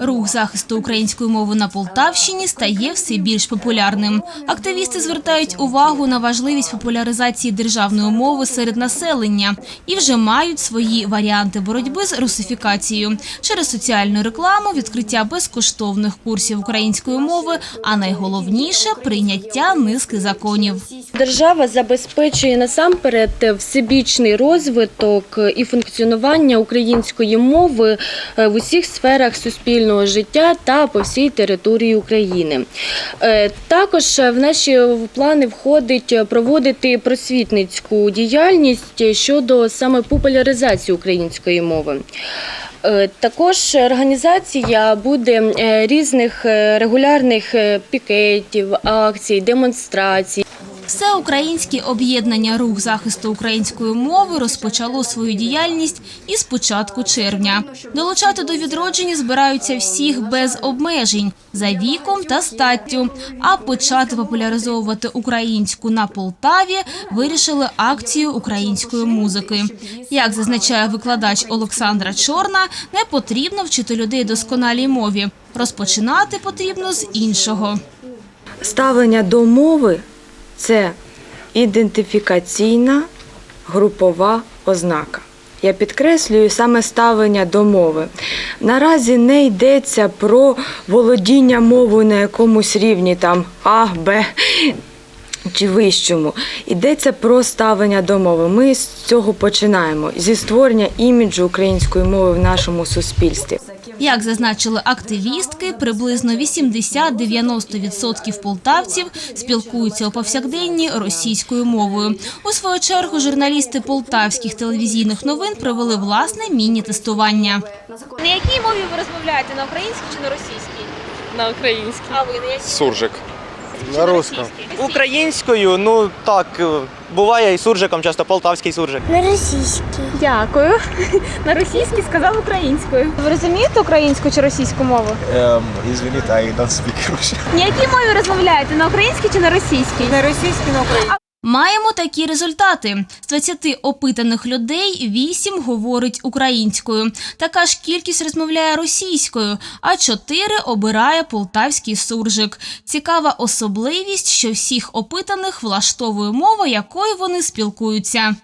Рух захисту української мови на Полтавщині стає все більш популярним. Активісти звертають увагу на важливість популяризації державної мови серед населення і вже мають свої варіанти боротьби з русифікацією через соціальну рекламу, відкриття безкоштовних курсів української мови, а найголовніше прийняття низки законів. Держава забезпечує насамперед всебічний розвиток і функціонування української мови е, в усіх сферах суспільного життя та по всій території України. Е, Також в наші плани входить проводити просвітницьку діяльність щодо саме популяризації української мови. Е, Також організація буде е, різних регулярних пікетів, акцій, демонстрацій. Всеукраїнське об'єднання рух захисту української мови розпочало свою діяльність із початку червня. Долучати до відродження збираються всіх без обмежень за віком та статтю. А почати популяризовувати українську на Полтаві вирішили акцію української музики. Як зазначає викладач Олександра Чорна, не потрібно вчити людей досконалій мові. Розпочинати потрібно з іншого. Ставлення до мови це ідентифікаційна групова ознака. Я підкреслюю саме ставлення до мови. Наразі не йдеться про володіння мовою на якомусь рівні, там А, Б чи вищому. Йдеться про ставлення до мови. Ми з цього починаємо зі створення іміджу української мови в нашому суспільстві. Як зазначили активістки, приблизно 80-90% полтавців спілкуються у повсякденні російською мовою. У свою чергу журналісти полтавських телевізійних новин провели власне міні-тестування. На якій мові ви розмовляєте? На українській чи на російській? На українській. А ви на якій? Суржик. На русском. російській? Українською, ну так, е, буває і суржиком, часто полтавський суржик. На російській. Дякую. На російській сказав українською. Ви розумієте українську чи російську мову? Um, извините, I don't speak Russian. На якій мові розмовляєте? На українській чи на російській? На російській, на українській. Маємо такі результати: з 20 опитаних людей 8 говорить українською. Така ж кількість розмовляє російською, а 4 обирає полтавський суржик. Цікава особливість, що всіх опитаних влаштовує мова, якою вони спілкуються.